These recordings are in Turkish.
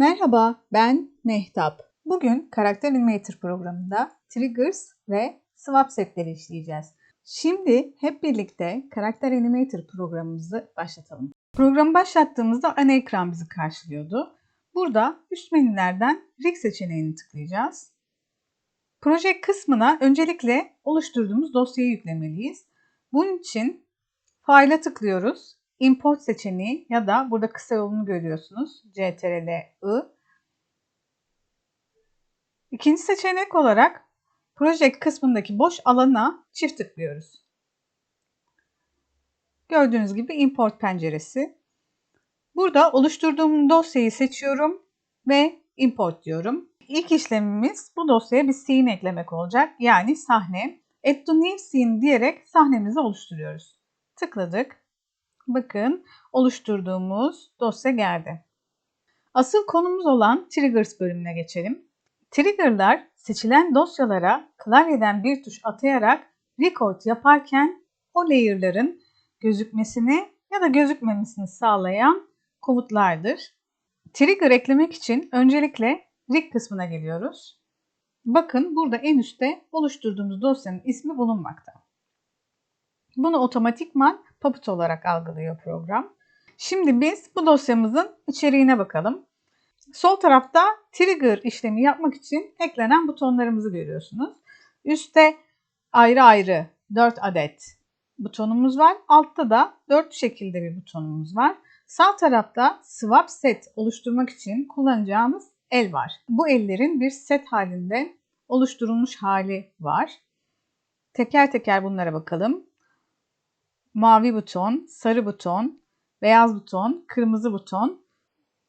Merhaba, ben Mehtap. Bugün Karakter Animator programında Triggers ve Swap setleri işleyeceğiz. Şimdi hep birlikte Karakter Animator programımızı başlatalım. Programı başlattığımızda ana ekran bizi karşılıyordu. Burada üst menülerden Rig seçeneğini tıklayacağız. Proje kısmına öncelikle oluşturduğumuz dosyayı yüklemeliyiz. Bunun için File'a tıklıyoruz import seçeneği ya da burada kısa yolunu görüyorsunuz. CTRL-I. İkinci seçenek olarak Project kısmındaki boş alana çift tıklıyoruz. Gördüğünüz gibi import penceresi. Burada oluşturduğum dosyayı seçiyorum ve import diyorum. İlk işlemimiz bu dosyaya bir scene eklemek olacak. Yani sahne. Add to new scene diyerek sahnemizi oluşturuyoruz. Tıkladık. Bakın oluşturduğumuz dosya geldi. Asıl konumuz olan Triggers bölümüne geçelim. Trigger'lar seçilen dosyalara klavyeden bir tuş atayarak record yaparken o layer'ların gözükmesini ya da gözükmemesini sağlayan komutlardır. Trigger eklemek için öncelikle rig kısmına geliyoruz. Bakın burada en üstte oluşturduğumuz dosyanın ismi bulunmakta. Bunu otomatikman Puppet olarak algılıyor program. Şimdi biz bu dosyamızın içeriğine bakalım. Sol tarafta trigger işlemi yapmak için eklenen butonlarımızı görüyorsunuz. Üstte ayrı ayrı 4 adet butonumuz var. Altta da 4 şekilde bir butonumuz var. Sağ tarafta swap set oluşturmak için kullanacağımız el var. Bu ellerin bir set halinde oluşturulmuş hali var. Teker teker bunlara bakalım mavi buton, sarı buton, beyaz buton, kırmızı buton.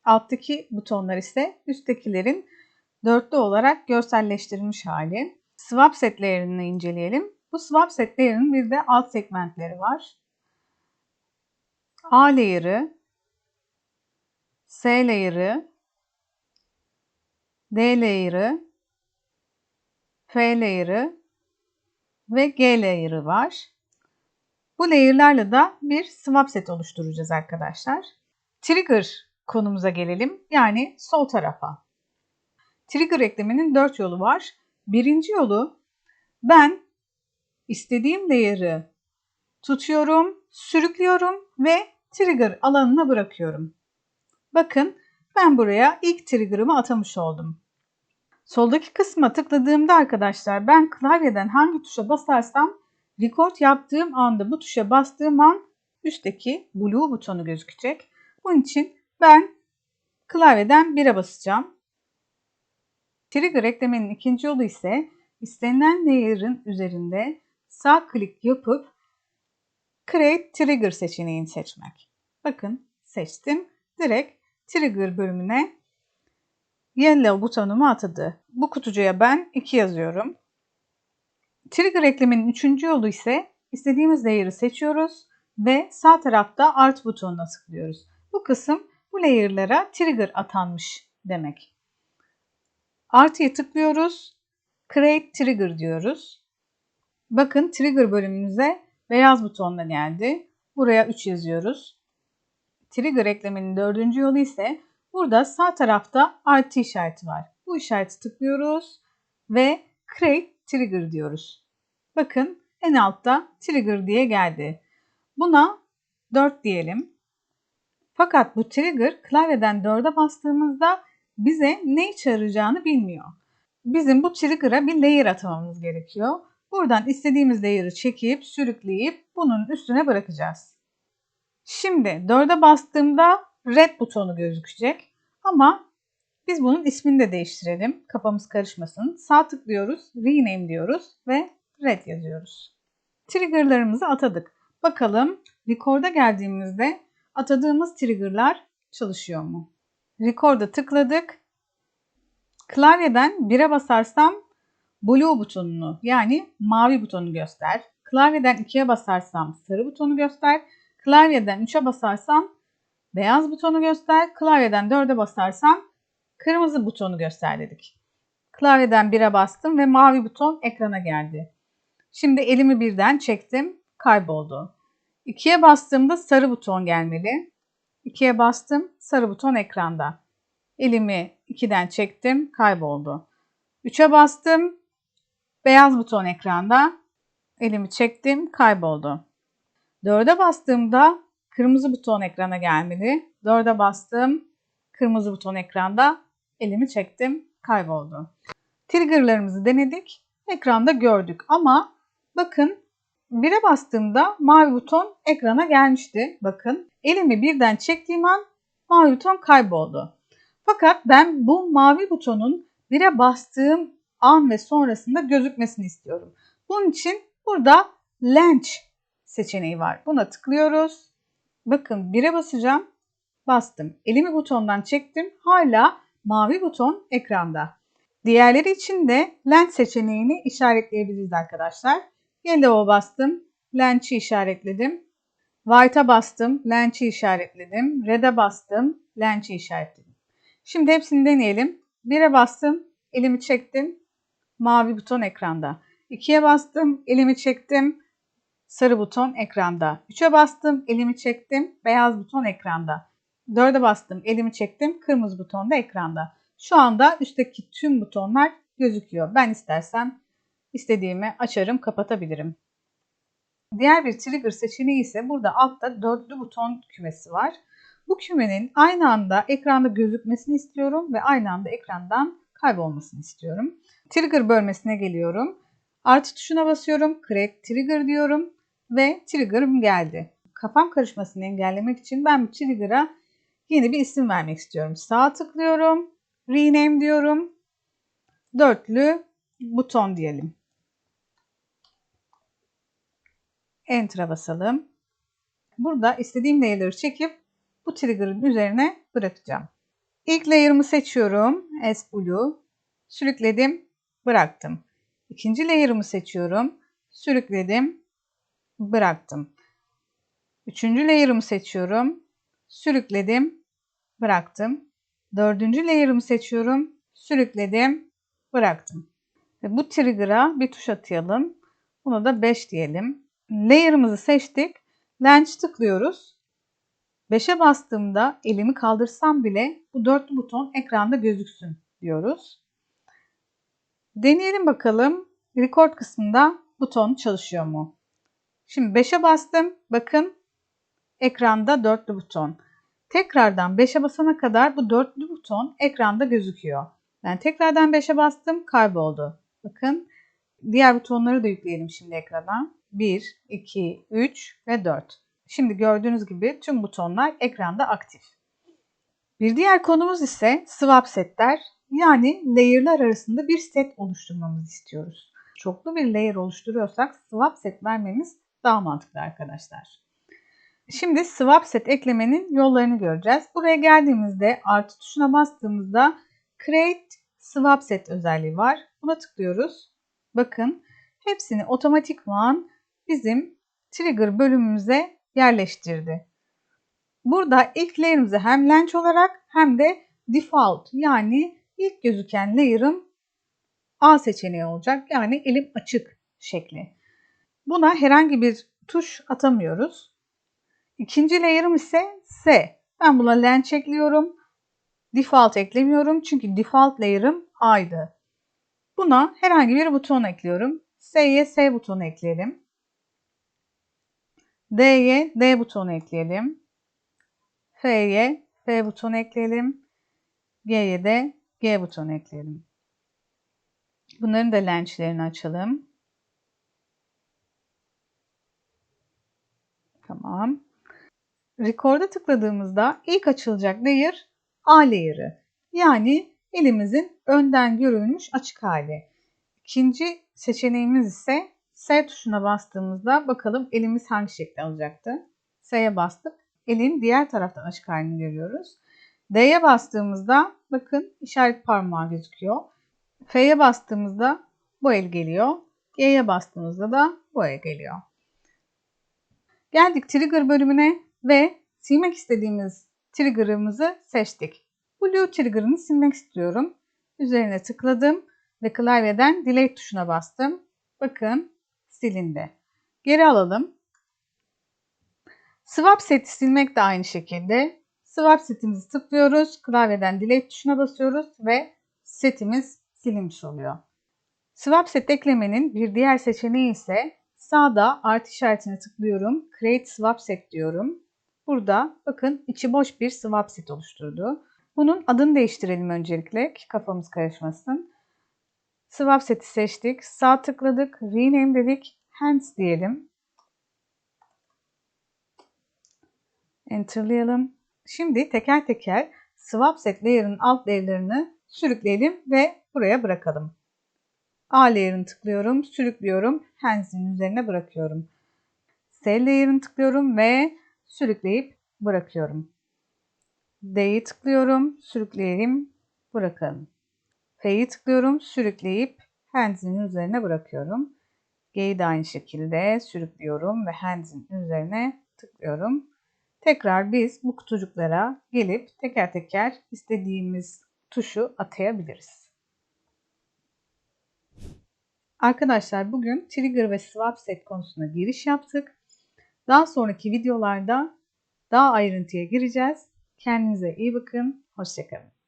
Alttaki butonlar ise üsttekilerin dörtlü olarak görselleştirilmiş hali. Swap setlerini inceleyelim. Bu swap setlerinin bir de alt segmentleri var. A layer'ı, S layer'ı, D layer'ı, F layer'ı ve G layer'ı var. Bu layer'larla da bir swap set oluşturacağız arkadaşlar. Trigger konumuza gelelim. Yani sol tarafa. Trigger eklemenin 4 yolu var. Birinci yolu ben istediğim layer'ı tutuyorum, sürüklüyorum ve trigger alanına bırakıyorum. Bakın ben buraya ilk trigger'ımı atamış oldum. Soldaki kısma tıkladığımda arkadaşlar ben klavyeden hangi tuşa basarsam Record yaptığım anda bu tuşa bastığım an üstteki blue butonu gözükecek. Bunun için ben klavyeden 1'e basacağım. Trigger eklemenin ikinci yolu ise istenilen layer'ın üzerinde sağ klik yapıp Create Trigger seçeneğini seçmek. Bakın seçtim. Direkt Trigger bölümüne Yellow butonumu atadı. Bu kutucuya ben 2 yazıyorum. Trigger eklemenin üçüncü yolu ise istediğimiz layer'ı seçiyoruz ve sağ tarafta Art butonuna tıklıyoruz. Bu kısım bu layer'lara trigger atanmış demek. Artıya tıklıyoruz. Create Trigger diyoruz. Bakın Trigger bölümümüze beyaz butonla geldi. Buraya 3 yazıyoruz. Trigger eklemenin dördüncü yolu ise burada sağ tarafta artı işareti var. Bu işareti tıklıyoruz ve Create trigger diyoruz. Bakın en altta trigger diye geldi. Buna 4 diyelim. Fakat bu trigger klavyeden 4'e bastığımızda bize ne çağıracağını bilmiyor. Bizim bu trigger'a bir layer atamamız gerekiyor. Buradan istediğimiz layer'ı çekip sürükleyip bunun üstüne bırakacağız. Şimdi 4'e bastığımda red butonu gözükecek. Ama biz bunun ismini de değiştirelim. Kafamız karışmasın. Sağ tıklıyoruz, rename diyoruz ve red yazıyoruz. Triggerlarımızı atadık. Bakalım record'a geldiğimizde atadığımız triggerlar çalışıyor mu? Record'a tıkladık. Klavyeden 1'e basarsam blue butonunu yani mavi butonu göster. Klavyeden 2'ye basarsam sarı butonu göster. Klavyeden 3'e basarsam beyaz butonu göster. Klavyeden 4'e basarsam Kırmızı butonu göster dedik. Klavyeden 1'e bastım ve mavi buton ekrana geldi. Şimdi elimi birden çektim, kayboldu. 2'ye bastığımda sarı buton gelmeli. 2'ye bastım, sarı buton ekranda. Elimi 2'den çektim, kayboldu. 3'e bastım. Beyaz buton ekranda. Elimi çektim, kayboldu. 4'e bastığımda kırmızı buton ekrana gelmeli. 4'e bastım. Kırmızı buton ekranda. Elimi çektim, kayboldu. Triggerlarımızı denedik. Ekranda gördük ama bakın 1'e bastığımda mavi buton ekrana gelmişti. Bakın elimi birden çektiğim an mavi buton kayboldu. Fakat ben bu mavi butonun 1'e bastığım an ve sonrasında gözükmesini istiyorum. Bunun için burada Launch seçeneği var. Buna tıklıyoruz. Bakın 1'e basacağım. Bastım. Elimi butondan çektim. Hala mavi buton ekranda. Diğerleri için de Launch seçeneğini işaretleyebiliriz arkadaşlar. Yellow'a bastım. Launch'i işaretledim. White'a bastım. Launch'i işaretledim. Red'e bastım. Launch'i işaretledim. Şimdi hepsini deneyelim. 1'e bastım. Elimi çektim. Mavi buton ekranda. 2'ye bastım. Elimi çektim. Sarı buton ekranda. 3'e bastım. Elimi çektim. Beyaz buton ekranda. 4'e bastım. Elimi çektim. Kırmızı buton da ekranda. Şu anda üstteki tüm butonlar gözüküyor. Ben istersem istediğimi açarım, kapatabilirim. Diğer bir trigger seçeneği ise burada altta dörtlü buton kümesi var. Bu kümenin aynı anda ekranda gözükmesini istiyorum ve aynı anda ekrandan kaybolmasını istiyorum. Trigger bölmesine geliyorum. Artı tuşuna basıyorum. Create Trigger diyorum ve trigger'ım geldi. Kafam karışmasını engellemek için ben bu trigger'a yeni bir isim vermek istiyorum. Sağ tıklıyorum. Rename diyorum. Dörtlü buton diyelim. Enter'a basalım. Burada istediğim layer'ları çekip bu trigger'ın üzerine bırakacağım. İlk layer'ımı seçiyorum. S Blue. Sürükledim. Bıraktım. İkinci layer'ımı seçiyorum. Sürükledim. Bıraktım. Üçüncü layer'ımı seçiyorum. Sürükledim. Bıraktım. Dördüncü layer'ımı seçiyorum. Sürükledim. Bıraktım. Ve bu trigger'a bir tuş atayalım. Buna da 5 diyelim. Layer'ımızı seçtik. Launch tıklıyoruz. 5'e bastığımda elimi kaldırsam bile bu dörtlü buton ekranda gözüksün diyoruz. Deneyelim bakalım record kısmında buton çalışıyor mu? Şimdi 5'e bastım. Bakın ekranda dörtlü buton. Tekrardan 5'e basana kadar bu dörtlü buton ekranda gözüküyor. Ben tekrardan 5'e bastım kayboldu. Bakın diğer butonları da yükleyelim şimdi ekrana. 1, 2, 3 ve 4. Şimdi gördüğünüz gibi tüm butonlar ekranda aktif. Bir diğer konumuz ise swap setler. Yani layer'lar arasında bir set oluşturmamızı istiyoruz. Çoklu bir layer oluşturuyorsak swap set vermemiz daha mantıklı arkadaşlar. Şimdi swap set eklemenin yollarını göreceğiz. Buraya geldiğimizde artı tuşuna bastığımızda create swap set özelliği var. Buna tıklıyoruz. Bakın hepsini otomatikman bizim trigger bölümümüze yerleştirdi. Burada ilk layer'ımızı hem launch olarak hem de default yani ilk gözüken layer'ım A seçeneği olacak. Yani elim açık şekli. Buna herhangi bir tuş atamıyoruz. İkinci layer'ım ise S. Ben buna launch ekliyorum. Default eklemiyorum çünkü default layer'ım A'ydı. Buna herhangi bir buton ekliyorum. S'ye S butonu ekleyelim. D'ye D butonu ekleyelim. F'ye F butonu ekleyelim. G'ye de G butonu ekleyelim. Bunların da lençlerini açalım. Tamam. Record'a tıkladığımızda ilk açılacak layer A layer'ı. Yani elimizin önden görülmüş açık hali. İkinci seçeneğimiz ise S tuşuna bastığımızda bakalım elimiz hangi şekilde alacaktı. S'ye bastık. Elin diğer taraftan açık halini görüyoruz. D'ye bastığımızda bakın işaret parmağı gözüküyor. F'ye bastığımızda bu el geliyor. G'ye bastığımızda da bu el geliyor. Geldik trigger bölümüne ve silmek istediğimiz trigger'ımızı seçtik. Blue trigger'ını silmek istiyorum. Üzerine tıkladım ve klavyeden delete tuşuna bastım. Bakın silindi. Geri alalım. Swap seti silmek de aynı şekilde. Swap setimizi tıklıyoruz. Klavyeden delete tuşuna basıyoruz ve setimiz silinmiş oluyor. Swap set eklemenin bir diğer seçeneği ise sağda artı işaretine tıklıyorum. Create swap set diyorum. Burada bakın içi boş bir swap set oluşturdu. Bunun adını değiştirelim öncelikle ki kafamız karışmasın. Swap seti seçtik. Sağ tıkladık. Rename dedik. Hands diyelim. Enter'layalım. Şimdi teker teker swap set layer'ın alt layer'larını sürükleyelim ve buraya bırakalım. A layer'ını tıklıyorum, sürüklüyorum, hands'in üzerine bırakıyorum. S layer'ını tıklıyorum ve sürükleyip bırakıyorum. D'yi tıklıyorum, sürükleyelim, bırakalım. F'yi tıklıyorum, sürükleyip hands'in üzerine bırakıyorum. G'yi de aynı şekilde sürüklüyorum ve hands'in üzerine tıklıyorum. Tekrar biz bu kutucuklara gelip teker teker istediğimiz tuşu atayabiliriz. Arkadaşlar bugün trigger ve swap set konusuna giriş yaptık. Daha sonraki videolarda daha ayrıntıya gireceğiz. Kendinize iyi bakın. Hoşçakalın.